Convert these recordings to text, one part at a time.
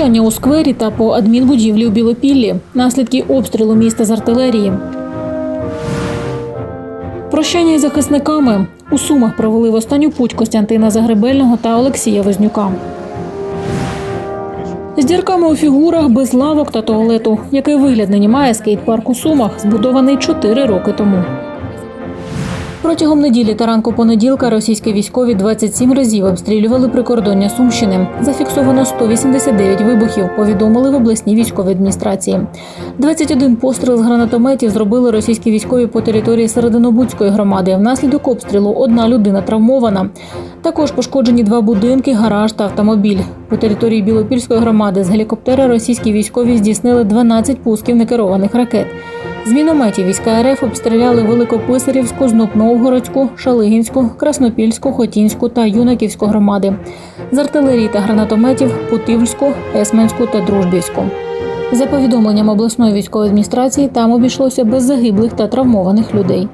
Прощання у сквері та по адмінбудівлі у Білопіллі. Наслідки обстрілу міста з артилерії. Прощання із захисниками. У Сумах провели в останню путь Костянтина Загребельного та Олексія Вознюка. З дірками у фігурах без лавок та туалету, який вигляд нині має скейт-парк у Сумах, збудований 4 роки тому. Протягом неділі та ранку понеділка російські військові 27 разів обстрілювали прикордоння Сумщини. Зафіксовано 189 вибухів, повідомили в обласній військовій адміністрації. 21 постріл з гранатометів зробили російські військові по території Серединобудської громади. Внаслідок обстрілу одна людина травмована. Також пошкоджені два будинки, гараж та автомобіль. По території Білопільської громади з гелікоптера російські військові здійснили 12 пусків некерованих ракет. З мінометів війська РФ обстріляли Великописарівську, Знопновгородську, Шалигінську, Краснопільську, Хотінську та Юнаківську громади. З артилерії та гранатометів Путивльську, Есменську та Дружбівську. За повідомленням обласної військової адміністрації, там обійшлося без загиблих та травмованих людей.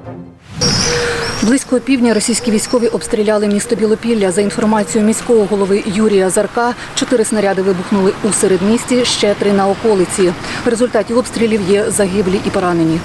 Близько півдня російські військові обстріляли місто Білопілля. За інформацією міського голови Юрія Зарка, чотири снаряди вибухнули у середмісті, ще три на околиці. В результаті обстрілів є загиблі і поранені.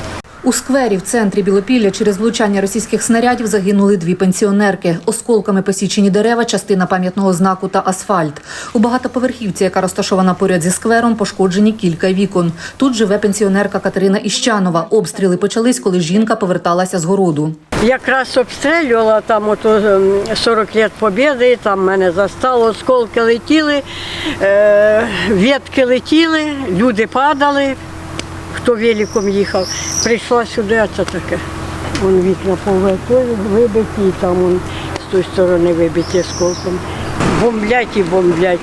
У сквері в центрі Білопілля через влучання російських снарядів загинули дві пенсіонерки. Осколками посічені дерева, частина пам'ятного знаку та асфальт. У багатоповерхівці, яка розташована поряд зі сквером, пошкоджені кілька вікон. Тут живе пенсіонерка Катерина Іщанова. Обстріли почались, коли жінка поверталася з городу. Якраз обстрілювала там ото ем, 40 лет Побєди, там мене застало, осколки летіли, е, ветки летіли, люди падали, хто великом їхав. Прийшла сюди, а це таке. Вон вікна пове- вибиті, і там вон, з тої сторони вибиті осколком. Бомблять і бомблять,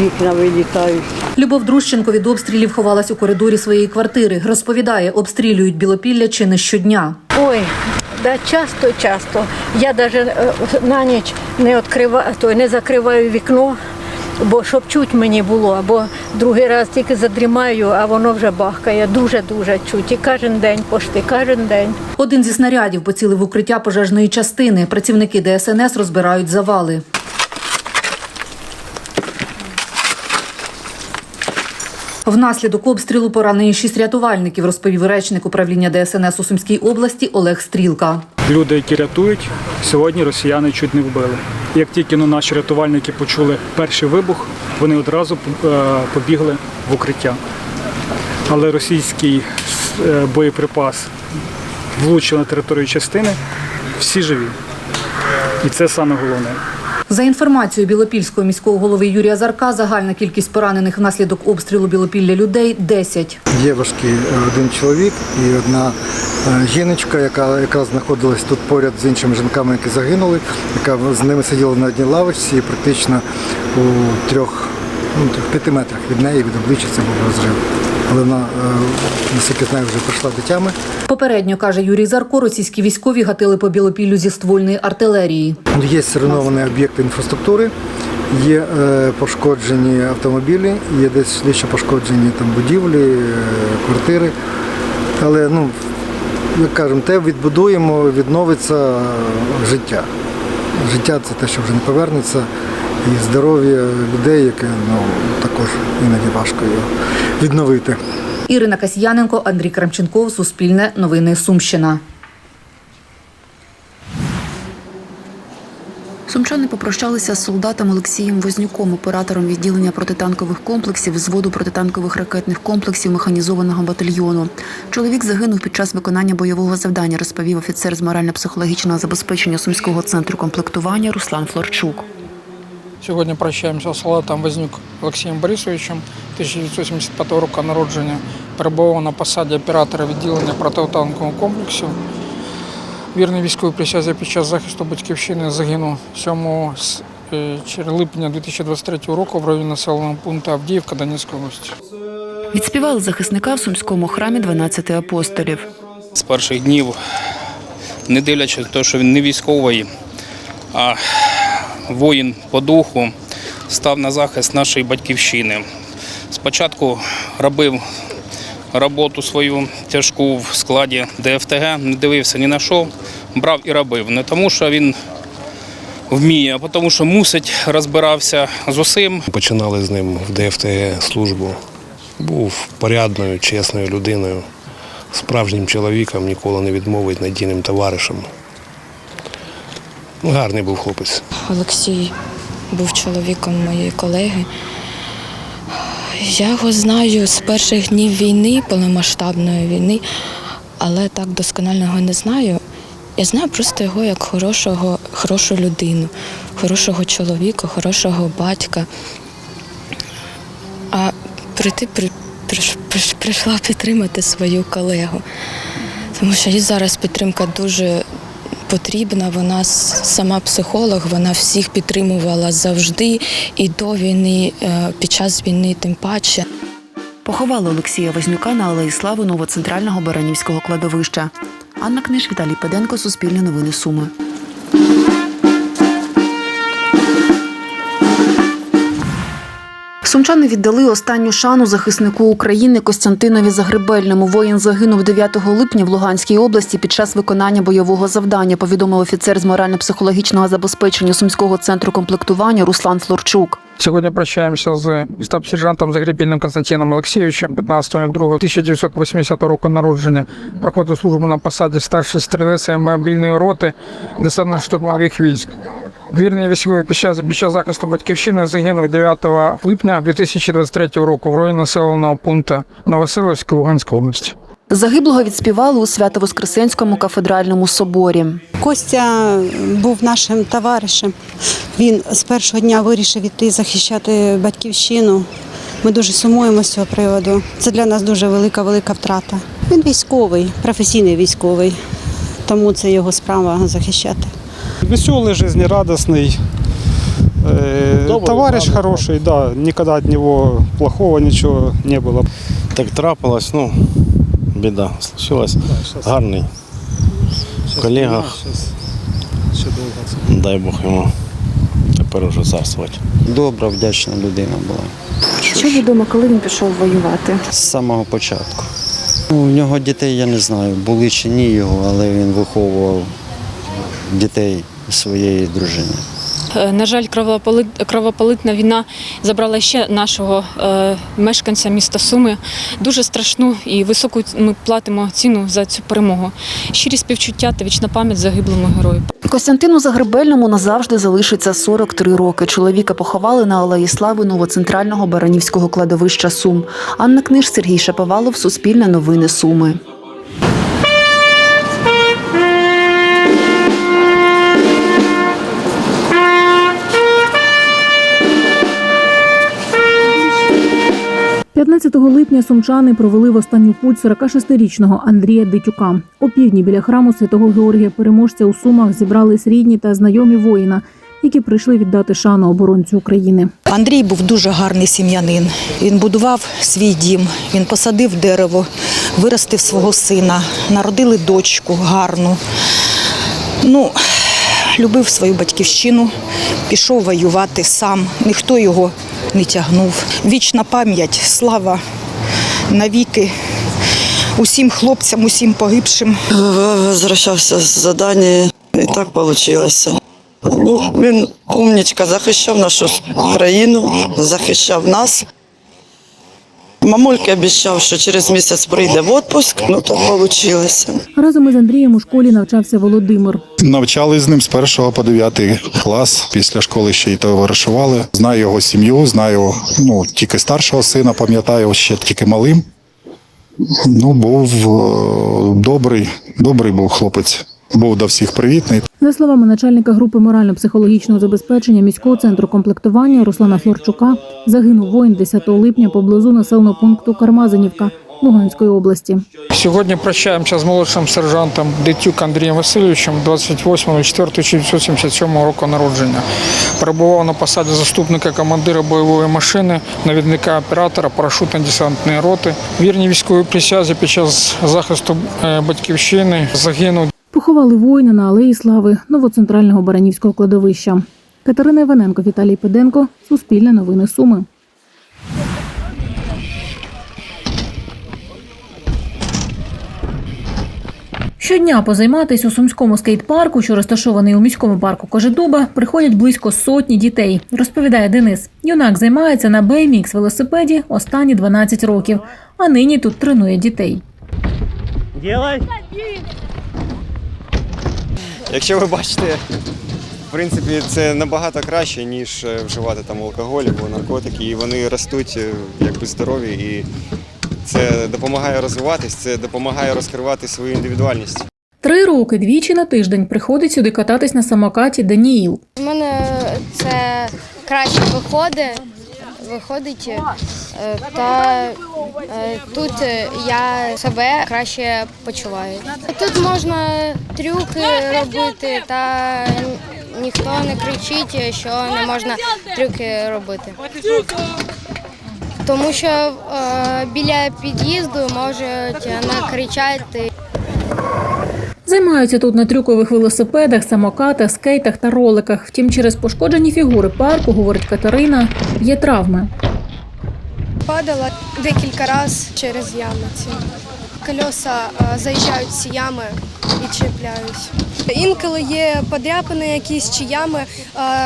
вікна вилітають. Любов Друщенко від обстрілів ховалась у коридорі своєї квартири. Розповідає, обстрілюють Білопілля чи не щодня. Ой, да часто, часто. Я навіть на ніч не відкриваю, то не закриваю вікно, бо щоб чуть мені було, або другий раз тільки задрімаю, а воно вже бахкає. Дуже-дуже чуть. І кожен день пошти, кожен день. Один зі снарядів поцілив укриття пожежної частини. Працівники ДСНС розбирають завали. Внаслідок обстрілу поранені шість рятувальників, розповів речник управління ДСНС у Сумській області Олег Стрілка. Люди, які рятують, сьогодні росіяни чуть не вбили. Як тільки ну, наші рятувальники почули перший вибух, вони одразу е, побігли в укриття. Але російський е, боєприпас влучив на територію частини, всі живі. І це саме головне. За інформацією Білопільського міського голови Юрія Зарка, загальна кількість поранених внаслідок обстрілу Білопілля людей 10. Є важкий е, один чоловік і одна е, жіночка, яка якраз знаходилась тут поряд з іншими жінками, які загинули, яка з ними сиділа на одній лавочці і практично у трьох, ну, трьох п'яти метрах від неї, від обличчя це був розрив. Але вона, е, наскільки знаю, вже прийшла до тями. Попередньо, каже Юрій Зарко, російські військові гатили по Білопіллю зі ствольної артилерії. Є зруйновані об'єкти інфраструктури, є е, пошкоджені автомобілі, є десь дещо пошкоджені там будівлі, е, квартири. Але ну, як кажемо, те відбудуємо, відновиться життя. Життя це те, що вже не повернеться, і здоров'я людей, яке ну, також іноді важко його відновити. Ірина Касьяненко, Андрій Крамченков, Суспільне, Новини Сумщина. Сумчани попрощалися з солдатом Олексієм Вознюком, оператором відділення протитанкових комплексів, зводу протитанкових ракетних комплексів механізованого батальйону. Чоловік загинув під час виконання бойового завдання, розповів офіцер з морально-психологічного забезпечення сумського центру комплектування Руслан Флорчук. Сьогодні прощаємося з солдатом Вознюк Олексієм Борисовичем, 1975 року народження, перебував на посаді оператора відділення протитанкового комплексу. Вірний військовій присязі під час захисту батьківщини загинув 7 с- е, чер- липня 2023 року в районі населеного пункту Авдіївка Донецької області. Відспівали захисника в сумському храмі 12 апостолів. з перших днів, не дивлячись на те, що він не військовий, а воїн по духу, став на захист нашої батьківщини. Спочатку робив роботу свою тяжку в складі ДФТГ, не дивився ні на що, брав і робив. Не тому, що він вміє, а тому що мусить розбирався з усім. Починали з ним в ДФТГ службу. Був порядною, чесною людиною, справжнім чоловіком, ніколи не відмовить надійним товаришем. Гарний був хлопець. Олексій був чоловіком моєї колеги. Я його знаю з перших днів війни, повномасштабної війни, але так досконально його не знаю. Я знаю просто його як хорошого, хорошу людину, хорошого чоловіка, хорошого батька. А прийти при, приш- приш- прийшла підтримати свою колегу. Тому що їй зараз підтримка дуже потрібна. Вона сама психолог, вона всіх підтримувала завжди і до війни, е, під час війни, тим паче. Поховали Олексія Вознюка на Алеї Слави Новоцентрального Баранівського кладовища. Анна Книж, Віталій Педенко, Суспільне новини Суми. Сумчани віддали останню шану захиснику України Костянтинові Загребельному. Воїн загинув 9 липня в Луганській області під час виконання бойового завдання. Повідомив офіцер з морально-психологічного забезпечення Сумського центру комплектування Руслан Флорчук. Сьогодні прощаємося з штаб-сержантом Загребільним Константином Олексійовичем, 15.02.1980 року народження. Проходив службу на посаді старший стрілець мобільної роти десантно-штурмових військ. Вірний військовий під час, під час захисту батьківщини загинув 9 липня 2023 року в районі населеного пункту Новоселівськ Луганської області. Загиблого відспівали у Свято-Воскресенському кафедральному соборі. Костя був нашим товаришем. Він з першого дня вирішив іти захищати батьківщину. Ми дуже сумуємо з цього приводу. Це для нас дуже велика, велика втрата. Він військовий, професійний військовий, тому це його справа захищати. Веселый, жизнерадостный, э, товарищ хороший, да, никогда от него плохого ничего не было. Так трапилось, ну, біда случилась. Гарний. В колегах, Ще довго. дай Бог йому тепер уже царствувати. Добра, вдячна людина була Що відомо, коли він пішов воювати? з самого початку. Ну, у нього дітей я не знаю, були чи ні його, але він виховував дітей своєї дружини. Е, На жаль, кровополит- кровополитна війна забрала ще нашого е, мешканця міста Суми. Дуже страшну і високу ми платимо ціну за цю перемогу. Щирі співчуття та вічна пам'ять загиблому герою. Костянтину Загребельному назавжди залишиться 43 роки. Чоловіка поховали на Алеї Слави Новоцентрального Баранівського кладовища Сум. Анна Книж, Сергій Шаповалов, Суспільне новини Суми. – 15 липня сумчани провели в останню путь 46-річного Андрія Дитюка. О півдні біля храму святого Георгія Переможця у Сумах зібрались рідні та знайомі воїна, які прийшли віддати шану оборонцю України. Андрій був дуже гарний сім'янин. Він будував свій дім, він посадив дерево, виростив свого сина, народили дочку гарну. Ну, любив свою батьківщину, пішов воювати сам. Ніхто його не тягнув. Вічна пам'ять, слава навіки усім хлопцям, усім погибшим. Возвращався з завдання, і так вийшло. Ну, він умнічка, захищав нашу країну, захищав нас. Мамульки обіцяв, що через місяць прийде в відпуск, ну так вийшло. Разом із Андрієм у школі навчався Володимир. Навчали з ним з першого по дев'ятий клас. Після школи ще й товаришували. Знаю його сім'ю, знаю ну, тільки старшого сина, пам'ятаю, ще тільки малим. Ну, був е, добрий, добрий був хлопець. Був до всіх привітний. За словами начальника групи морально-психологічного забезпечення міського центру комплектування Руслана Флорчука, загинув воїн 10 липня поблизу населеного пункту Кармазинівка Луганської області. Сьогодні прощаємося з молодшим сержантом Дитюк Андрієм Васильовичем 28.04.1977 року народження. Перебував на посаді заступника командира бойової машини, навідника оператора парашютно-десантної роти. Вірні військовій присязі під час захисту е, батьківщини загинув Поховали воїна на Алеї Слави Новоцентрального Баранівського кладовища. Катерина Іваненко, Віталій Педенко, Суспільне новини Суми. Щодня позайматись у сумському скейт-парку, що розташований у міському парку Кожедуба, приходять близько сотні дітей, розповідає Денис. Юнак займається на BMX велосипеді останні 12 років, а нині тут тренує дітей. Якщо ви бачите, в принципі, це набагато краще, ніж е, вживати там алкоголь або наркотики, і вони ростуть е, якби здорові, і це допомагає розвиватись, це допомагає розкривати свою індивідуальність. Три роки двічі на тиждень приходить сюди кататись на самокаті Даніїл. У мене це краще виходить, виходить е, та е, тут я себе краще почуваю. Тут можна трюки робити, та ніхто не кричить, що не можна трюки робити. Тому що е, біля під'їзду можуть накричати. Займаються тут на трюкових велосипедах, самокатах, скейтах та роликах. Втім, через пошкоджені фігури парку, говорить Катерина, є травми. Падала декілька разів через ями ці. Кольоса заїжджають ці ями і чіпляють. Інколи є подряпини якісь чи ями,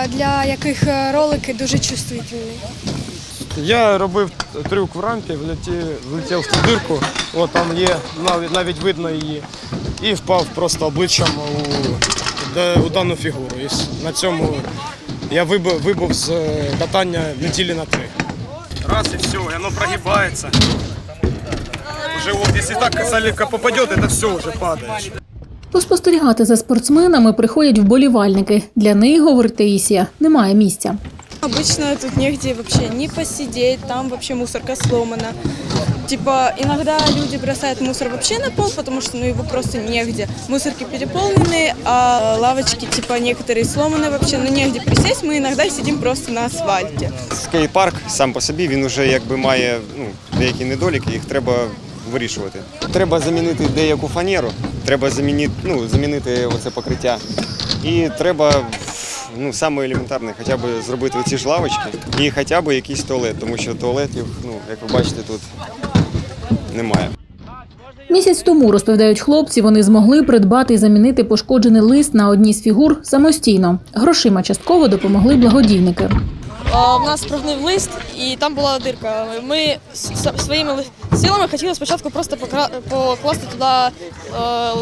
для яких е, ролики дуже чувствительні. Я робив трюк в рампі, влетів, влетів в ту дирку, от там є, навіть, навіть видно її, і впав просто обличчям у, у дану фігуру. І на цьому я вибув, вибув з е, катання неділі на три. Раз і все, і воно прогибається. Уже вот, если так солидко попадет, это все уже падает. Поспостерігати за спортсменами приходять вболівальники. Для них, говорить Таїсія, немає місця. Обычно тут негде вообще не посидеть, там вообще мусорка сломана. Типа иногда люди бросают мусор вообще на пол, потому что ну, его просто негде. Мусорки переполнены, а лавочки типа некоторые сломаны вообще, ну негде присесть. Мы иногда сидим просто на асфальте. Скейт-парк сам по собі він вже якби має ну, деякі недоліки, їх треба вирішувати. Треба замінити деяку фанеру, треба замінити, ну, замінити оце покриття. І треба ну, саме елементарне, хоча б зробити ці ж лавочки і хоча б якийсь туалет, тому що туалетів, ну, як ви бачите, тут немає. Місяць тому, розповідають хлопці, вони змогли придбати і замінити пошкоджений лист на одній з фігур самостійно. Грошима частково допомогли благодійники. У нас справнив лист, і там була дирка. Ми своїми силами хотіли спочатку просто покласти туди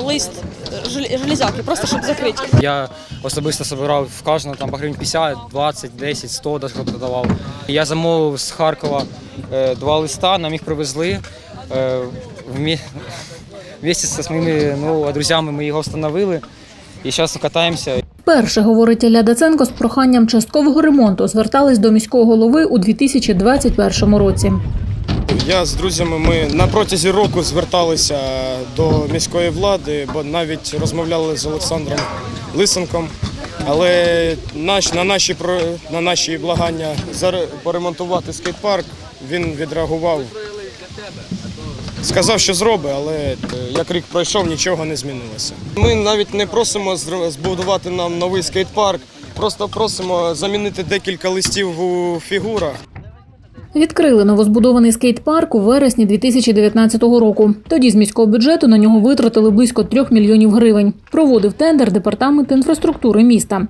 лист железяки, просто щоб закрити. Я особисто збирав в кожного там по гривень 50, 20, 10, 100 навіть давав. Я замовив з Харкова е, два листа, нам їх привезли. Е, вмі- Вместе зі своїми ну, друзями ми його встановили і зараз катаємося. Перше, говорить Ілля Даценко, з проханням часткового ремонту звертались до міського голови у 2021 році. Я з друзями ми на протязі року зверталися до міської влади, бо навіть розмовляли з Олександром Лисенком. Але наш, на, наші, на наші благання поремонтувати скейт-парк він відреагував. Сказав, що зробить, але е, як рік пройшов, нічого не змінилося. Ми навіть не просимо збудувати нам новий скейт-парк, просто просимо замінити декілька листів у фігурах. Відкрили новозбудований скейт-парк у вересні 2019 року. Тоді з міського бюджету на нього витратили близько трьох мільйонів гривень. Проводив тендер департамент інфраструктури міста.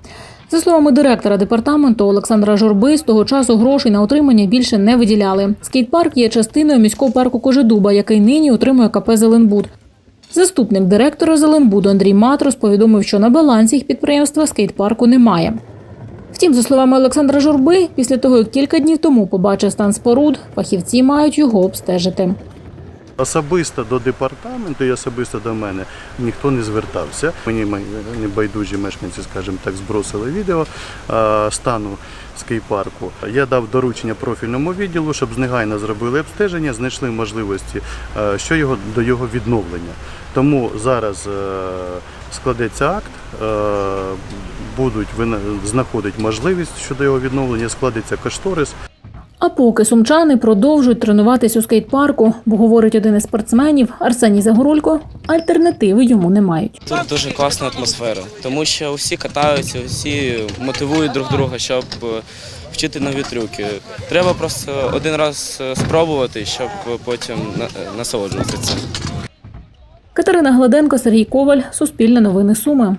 За словами директора департаменту Олександра Журби, з того часу грошей на утримання більше не виділяли. Скейт-парк є частиною міського парку Кожедуба, який нині утримує КП Зеленбуд. Заступник директора Зеленбуду Андрій Матрос повідомив, що на балансі їх підприємства скейт-парку немає. Втім, за словами Олександра Журби, після того, як кілька днів тому побачив стан споруд, фахівці мають його обстежити. Особисто до департаменту і особисто до мене ніхто не звертався. Мені небайдужі мешканці, скажімо так, збросили відео е, стану скейпарку. Я дав доручення профільному відділу, щоб негайно зробили обстеження, знайшли можливості е, що його до його відновлення. Тому зараз е, складеться акт, будуть знаходити можливість щодо його відновлення, складеться кошторис. А поки сумчани продовжують тренуватись у скейт-парку, бо говорить один із спортсменів Арсеній Загорулько, альтернативи йому не мають. Тут дуже класна атмосфера, тому що всі катаються, всі мотивують друг друга, щоб е, вчити нові трюки. Треба просто один раз е, спробувати, щоб потім е, насолоджуватися. Катерина Гладенко, Сергій Коваль, Суспільне новини Суми.